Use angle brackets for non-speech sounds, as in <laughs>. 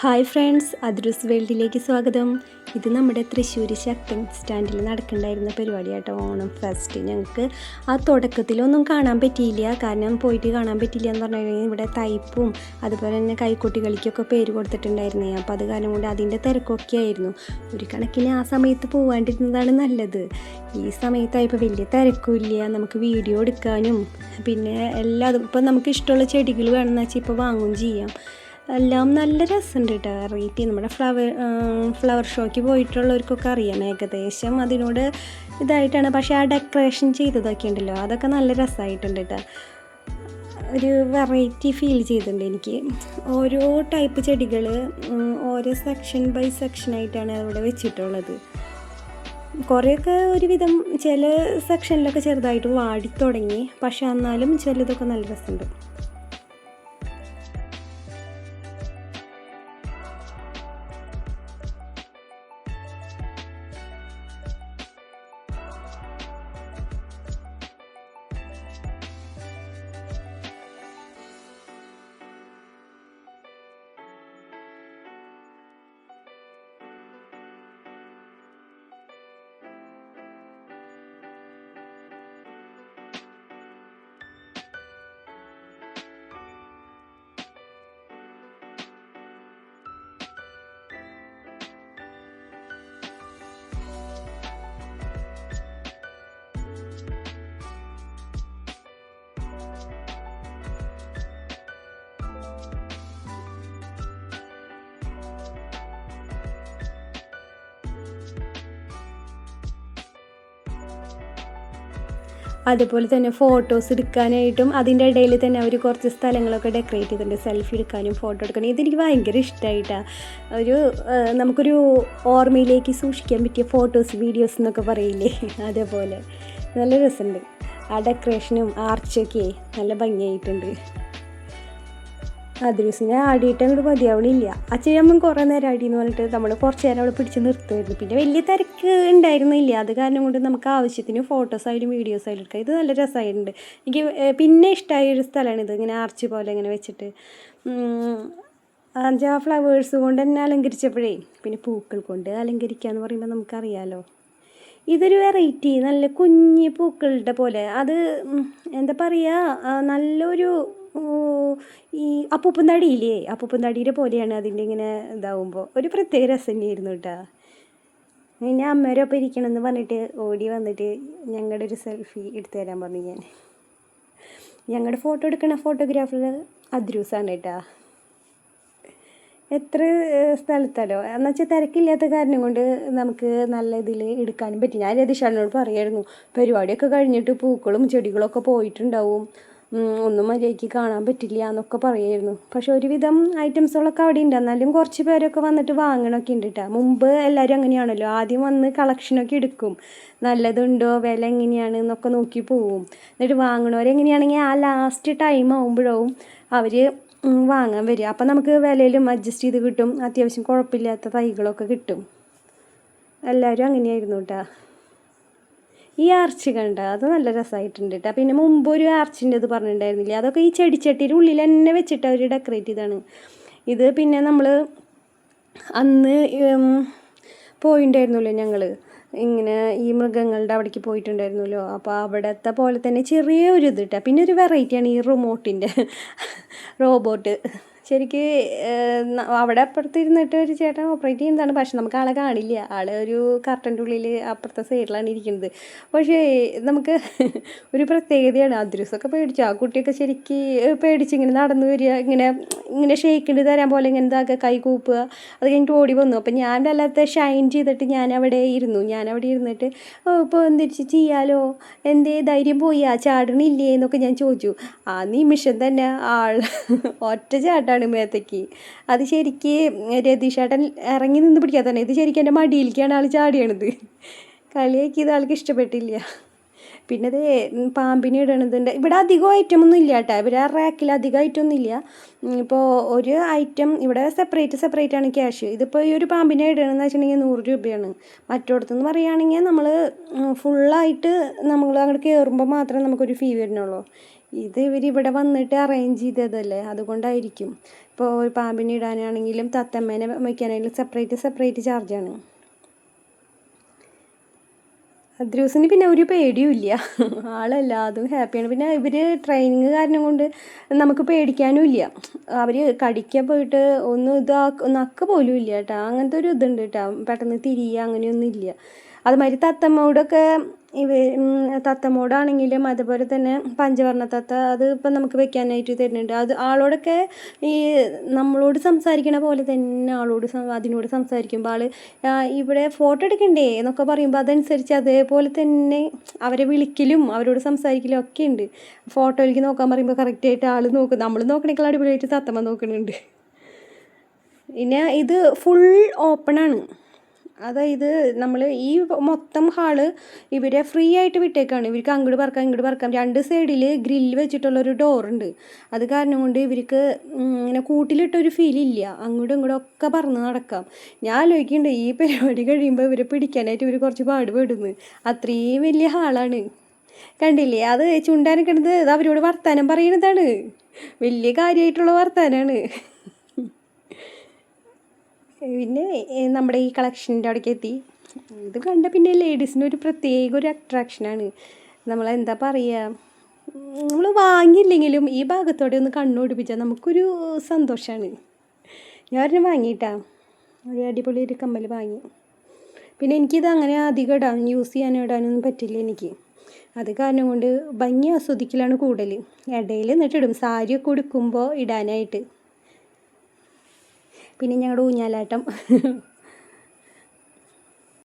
Hi friends അദ്രൂസ് വേൾഡിലേക്ക് സ്വാഗതം. ഇത് നമ്മുടെ തൃശ്ശൂർ ശക്തൻ സ്റ്റാൻഡിൽ നടക്കണ്ടായിരുന്ന പരിപാടിയാട്ടോ ഓണം ഫെസ്റ്റ് ഞങ്ങൾക്ക് ആ തുടക്കത്തിലൊന്നും കാണാൻ പറ്റിയില്ല. കാരണം പോയിട്ട് കാണാൻ പറ്റില്ല എന്ന് പറഞ്ഞു കഴിഞ്ഞാൽ ഇവിടെ തൈപ്പും അതുപോലെ തന്നെ കൈക്കുട്ടികളിക്കൊക്കെ പേര് കൊടുത്തിട്ടുണ്ടായിരുന്നേ. അപ്പോൾ അത് കാരണം കൊണ്ട് അതിന്റെ തിരക്കൊക്കെ ആയിരുന്നു. ഒരു കണക്കിന് ആ സമയത്ത് പോവാണ്ടിരുന്നതാണ് നല്ലത്. ഈ സമയത്തായപ്പോൾ വലിയ തിരക്കുമില്ല. നമുക്ക് വീഡിയോ എടുക്കാനും പിന്നെ എല്ലാതും. ഇപ്പം നമുക്ക് ഇഷ്ടമുള്ള ചെടികൾ വേണമെന്ന് വെച്ചാൽ ഇപ്പോൾ വാങ്ങുകയും ചെയ്യാം. എല്ലാം നല്ല രസമുണ്ട് കേട്ടോ വെറൈറ്റി. നമ്മുടെ ഫ്ലവർ ഫ്ലവർ ഷോയ്ക്ക് പോയിട്ടുള്ളവർക്കൊക്കെ അറിയാം. ഏകദേശം അതിനോട് ഇതായിട്ടാണ്. പക്ഷേ ആ ഡെക്കറേഷൻ ചെയ്തതൊക്കെ ഉണ്ടല്ലോ. അതൊക്കെ നല്ല രസമായിട്ടുണ്ട് കേട്ടോ ഒരു വെറൈറ്റി ഫീൽ ചെയ്തിട്ടുണ്ട് എനിക്ക്. ഓരോ ടൈപ്പ് ചെടികൾ ഓരോ സെക്ഷൻ ബൈ സെക്ഷനായിട്ടാണ് അവിടെ വെച്ചിട്ടുള്ളത്. കുറേയൊക്കെ ഒരുവിധം ചില സെക്ഷനിലൊക്കെ ചെറുതായിട്ട് വാടി തുടങ്ങി. പക്ഷെ എന്നാലും ചിലതൊക്കെ നല്ല രസമുണ്ട് അതുപോലെ തന്നെ ഫോട്ടോസ് എടുക്കാനായിട്ടും അതിന്റെ ഇടയിൽ തന്നെ അവർ കുറച്ച് സ്ഥലങ്ങളൊക്കെ ഡെക്കറേറ്റ് ചെയ്തിട്ടുണ്ട് സെൽഫി എടുക്കാനും ഫോട്ടോ എടുക്കാനും. ഇതെനിക്ക് ഭയങ്കര ഇഷ്ടമായിട്ടാണ് ഒരു നമുക്കൊരു ഓർമ്മയിലേക്ക് സൂക്ഷിക്കാൻ പറ്റിയ ഫോട്ടോസ് വീഡിയോസ് എന്നൊക്കെ പറയില്ലേ? <laughs> അതേപോലെ. നല്ല രസമുണ്ട്. ആ ഡെക്കറേഷനും ആർച്ചൊക്കെ നല്ല ഭംഗിയായിട്ടുണ്ട്. അത് ദിവസം ഞാൻ ആടിയിട്ട് അങ്ങോട്ട് മതിയാവണില്ല. അച്ഛനമ്മ കുറേ നേരം ആടി എന്ന് പറഞ്ഞിട്ട് നമ്മൾ കുറച്ച് നേരം അവിടെ പിടിച്ച് നിർത്തുമായിരുന്നു പിന്നെ വലിയ തിരക്ക് ഉണ്ടായിരുന്നില്ല അത് കാരണം കൊണ്ട് നമുക്ക് ആവശ്യത്തിന് ഫോട്ടോസ് ആയാലും വീഡിയോസ് ആയാലും എടുക്കാം. ഇത് നല്ല രസമായിട്ടുണ്ട് എനിക്ക് പിന്നെ ഇഷ്ടമായ ഒരു സ്ഥലമാണ് ഇത് ഇങ്ങനെ ആർച്ച് പോലെ ഇങ്ങനെ വെച്ചിട്ട്. അഞ്ചാ ഫ്ലവേഴ്സ് കൊണ്ട് തന്നെ അലങ്കരിച്ചപ്പോഴേ പിന്നെ പൂക്കൾ കൊണ്ട് അലങ്കരിക്കുക എന്ന് പറയുമ്പോൾ നമുക്കറിയാമല്ലോ ഇതൊരു വെറൈറ്റി നല്ല കുഞ്ഞ് പൂക്കളുടെ പോലെ. അത് എന്താ പറയുക നല്ലൊരു ഈ അപ്പൂപ്പൻ തടിയില്ലേ? അപ്പൂപ്പൻ പോലെയാണ് അതിന്റെ ഇങ്ങനെ ഇതാവുമ്പോൾ ഒരു പ്രത്യേക രസം തന്നെയായിരുന്നു കേട്ടോ. ഞാൻ അമ്മേരൊപ്പം ഇരിക്കണമെന്ന് പറഞ്ഞിട്ട് ഓടി വന്നിട്ട് ഞങ്ങളുടെ ഒരു സെൽഫി എടുത്തു തരാൻ പറഞ്ഞു ഞാൻ. ഞങ്ങളുടെ ഫോട്ടോ എടുക്കണ ഫോട്ടോഗ്രാഫർ അദ്രൂസാണ് കേട്ടോ. എത്ര സ്ഥലത്താലോ? സ്ഥലത്തല്ലോ എന്ന് വെച്ചാൽ തിരക്കില്ലാത്ത കാരണം കൊണ്ട് നമുക്ക് നല്ല ഇതിൽ എടുക്കാനും പറ്റി. ഞാൻ രതീഷാളിനോട് പറയായിരുന്നു പരിപാടിയൊക്കെ കഴിഞ്ഞിട്ട് പൂക്കളും ചെടികളൊക്കെ പോയിട്ടുണ്ടാവും. ഒന്നും മര്യാദയ്ക്ക് കാണാൻ പറ്റില്ല എന്നൊക്കെ പറയായിരുന്നു പക്ഷെ ഒരുവിധം ഐറ്റംസുകളൊക്കെ അവിടെ ഉണ്ട് എന്നാലും കുറച്ച് പേരൊക്കെ വന്നിട്ട് വാങ്ങണമൊക്കെ ഉണ്ട് കേട്ടോ മുമ്പ് എല്ലാവരും അങ്ങനെയാണല്ലോ. ആദ്യം വന്ന് കളക്ഷനൊക്കെ എടുക്കും. നല്ലതുണ്ടോ? വില എങ്ങനെയാണ്? എന്നൊക്കെ നോക്കി പോവും. എന്നിട്ട് വാങ്ങണവരെങ്ങനെയാണെങ്കിൽ ആ ലാസ്റ്റ് ടൈം ആവുമ്പോഴും അവർ വാങ്ങാൻ വരിക. അപ്പം നമുക്ക് വിലയിലും അഡ്ജസ്റ്റ് ചെയ്ത് കിട്ടും. അത്യാവശ്യം കുഴപ്പമില്ലാത്ത തൈകളൊക്കെ കിട്ടും. എല്ലാവരും അങ്ങനെയായിരുന്നു കേട്ടോ ഈ ആർച്ച് കണ്ട അത് നല്ല രസമായിട്ടുണ്ട് കേട്ടോ പിന്നെ മുമ്പ് ഒരു ആർച്ചിന്റെ ഇത് പറഞ്ഞിട്ടുണ്ടായിരുന്നില്ല? അതൊക്കെ ഈ ചെടിച്ചട്ടിയുടെ ഉള്ളിൽ തന്നെ വെച്ചിട്ട് അവർ ഡെക്കറേറ്റ് ചെയ്താണ് ഇത് പിന്നെ നമ്മൾ അന്ന് പോയിണ്ടായിരുന്നല്ലോ ഞങ്ങൾ ഇങ്ങനെ ഈ മൃഗങ്ങളുടെ അവിടേക്ക് പോയിട്ടുണ്ടായിരുന്നല്ലോ. അപ്പോൾ അവിടത്തെ പോലെ തന്നെ ചെറിയൊരു ഇത് കേട്ടോ പിന്നെ ഒരു വെറൈറ്റിയാണ് ഈ റിമോട്ടിന്റെ റോബോട്ട് <laughs> ശരിക്ക് അവിടെ അപ്പുറത്ത് ഇരുന്നിട്ട് ഒരു ചേട്ടൻ ഓപ്പറേറ്റ് ചെയ്യുന്നതാണ്. പക്ഷെ നമുക്ക് ആളെ കാണില്ല. ആൾ ഒരു കർട്ടന്റെ ഉള്ളിൽ അപ്പുറത്തെ സൈഡിലാണ് ഇരിക്കുന്നത്. പക്ഷേ നമുക്ക് ഒരു പ്രത്യേകതയാണ്. അദ്രൂസൊക്കെ പേടിച്ചു. ആ കുട്ടിയൊക്കെ ശരിക്ക് പേടിച്ച് ഇങ്ങനെ നടന്നു വരിക ഇങ്ങനെ ഇങ്ങനെ ഷെയ്ക്കിട്ട് തരാൻ പോലെ ഇങ്ങനെ ഇതാക്കുക കൈ കൂപ്പുക അത് കഴിഞ്ഞിട്ട് ഓടി വന്നു. അപ്പം ഞാൻ വല്ലാത്ത ഷൈൻ ചെയ്തിട്ട് ഞാൻ അവിടെ ഇരുന്നു. ഞാൻ അവിടെ ഇരുന്നിട്ട് ഇപ്പോൾ എന്തിരിച്ച് ചെയ്യാലോ? എന്തേ ധൈര്യം പോയി? ആ ചാടണില്ലേ? എന്നൊക്കെ ഞാൻ ചോദിച്ചു. ആ നിമിഷം തന്നെ ആൾ ഒറ്റ ചാട്ടാണ് മേത്തേക്ക് അത് ശരിക്ക് രതീഷേട്ടൻ ഇറങ്ങി നിന്ന് പിടിക്കാത്തതാണ് ഇത് ശരിക്കും എന്റെ മടിയിലേക്കാണ് ആൾ ചാടിയണത്. കളിയാക്കിയത് ആൾക്ക് ഇഷ്ടപ്പെട്ടില്ല. പിന്നെ ഇത് പാമ്പിനെ ഇടണതുണ്ട്. ഇവിടെ അധികം ഐറ്റം ഒന്നും ഇല്ല കേട്ടോ. ഇവരെ റാക്കിൽ അധികം ഐറ്റം ഒന്നും ഇല്ല. ഇപ്പോൾ ഒരു ഐറ്റം ഇവിടെ സെപ്പറേറ്റ് സെപ്പറേറ്റ് ആണ് ക്യാഷ് ഇതിപ്പോൾ ഈ ഒരു പാമ്പിനെ ഇടണമെന്ന് വെച്ചിട്ടുണ്ടെങ്കിൽ നൂറ് രൂപയാണ്. മറ്റോടത്തുനിന്ന് പറയുകയാണെങ്കിൽ നമ്മൾ ഫുള്ളായിട്ട് നമ്മൾ അങ്ങോട്ട് കയറുമ്പോൾ മാത്രമേ നമുക്കൊരു ഫീ വരുന്നുള്ളൂ. ഇത് ഇവർ ഇവിടെ വന്നിട്ട് അറേഞ്ച് ചെയ്തതല്ലേ? അതുകൊണ്ടായിരിക്കും. ഇപ്പോൾ ഒരു പാമ്പിനെ ഇടാനാണെങ്കിലും തത്തമ്മേനെ വയ്ക്കാനാണെങ്കിലും സെപ്പറേറ്റ് സെപ്പറേറ്റ് ചാർജാണ് അദ്രൂസിന് പിന്നെ ഒരു പേടിയും ഇല്ല ആളെല്ലാതും ഹാപ്പിയാണ് പിന്നെ ഇവർ ട്രെയിനിങ് കാരണം കൊണ്ട് നമുക്ക് പേടിക്കാനും ഇല്ല അവർ കടിക്കാൻ പോയിട്ട് ഒന്നും ഇതാ നക്ക പോലും ഇല്ല കേട്ടോ. അങ്ങനത്തെ ഒരു ഇതുണ്ട് കേട്ടോ. പെട്ടെന്ന് തിരിയുക അങ്ങനെയൊന്നും ഇല്ല അതുമാതിരി തത്തമ്മോടൊക്കെ ഇവ തത്തമ്മോടാണെങ്കിലും അതുപോലെ തന്നെ പഞ്ചവർണ തത്ത അത് ഇപ്പം നമുക്ക് വെക്കാനായിട്ട് തരുന്നുണ്ട്. അത് ആളോടൊക്കെ ഈ നമ്മളോട് സംസാരിക്കണ പോലെ തന്നെ ആളോട് അതിനോട് സംസാരിക്കുമ്പോൾ ആൾ ഇവിടെ ഫോട്ടോ എടുക്കണ്ടേ എന്നൊക്കെ പറയുമ്പോൾ അതനുസരിച്ച് അതേപോലെ തന്നെ അവരെ വിളിക്കലും അവരോട് സംസാരിക്കലും ഒക്കെ ഉണ്ട്. ഫോട്ടോയിലേക്ക് നോക്കാൻ പറയുമ്പോൾ കറക്റ്റായിട്ട് ആൾ നോക്കും നമ്മൾ നോക്കണേക്കാൾ അടിപൊളിയായിട്ട് തത്തമ്മ നോക്കുന്നുണ്ട് പിന്നെ ഇത് ഫുൾ ഓപ്പണാണ് അതായത് നമ്മൾ ഈ മൊത്തം ഹാൾ ഇവരെ ഫ്രീ ആയിട്ട് വിട്ടേക്കാണ്. ഇവർക്ക് അങ്ങോട്ട് പറക്കാം ഇങ്ങോട്ട് പറക്കാം. രണ്ട് സൈഡിൽ ഗ്രില്ല് വെച്ചിട്ടുള്ളൊരു ഡോറുണ്ട്. അത് കാരണം കൊണ്ട് ഇവർക്ക് ഇങ്ങനെ കൂട്ടിലിട്ടൊരു ഫീൽ ഇല്ല. അങ്ങോട്ടും ഇങ്ങോട്ടും ഒക്കെ പറന്ന് നടക്കാം. ഞാൻ ആലോചിക്കുന്നുണ്ട് ഈ പരിപാടി കഴിയുമ്പോൾ ഇവരെ പിടിക്കാനായിട്ട് ഇവർ കുറച്ച് പാടുപെടുന്നു. അത്രയും വലിയ ഹാളാണ്. കണ്ടില്ലേ? അത് ചുണ്ടാനിക്കണത് അവരോട് വർത്താനം പറയണതാണ്. വലിയ കാര്യമായിട്ടുള്ള വർത്താനാണ്. പിന്നെ നമ്മുടെ ഈ കളക്ഷന്റെ അവിടേക്ക് എത്തി. ഇത് കണ്ട പിന്നെ ലേഡീസിന് ഒരു പ്രത്യേക ഒരു അട്രാക്ഷനാണ് നമ്മളെന്താ പറയുക നമ്മൾ വാങ്ങിയില്ലെങ്കിലും ഈ ഭാഗത്തോടെ ഒന്ന് കണ്ണുപിടിപ്പിച്ചാൽ നമുക്കൊരു സന്തോഷമാണ് ഞാൻ ഒരെണ്ണം വാങ്ങിയിട്ടാ. ഒരു അടിപൊളി ഒരു കമ്മൽ വാങ്ങി. പിന്നെ എനിക്കിത് അങ്ങനെ അധികം ഇടാൻ യൂസ് ചെയ്യാനോ ഇടാനൊന്നും പറ്റില്ല എനിക്ക്. അത് കാരണം കൊണ്ട് ഭംഗി ആസ്വദിക്കലാണ് കൂടുതൽ ഇടയിൽ നിന്നിട്ടിടും സാരിയൊക്കെ ഉടുക്കുമ്പോൾ ഇടാനായിട്ട്. പിന്നെ ഞങ്ങളുടെ ഊഞ്ഞാലാട്ടം.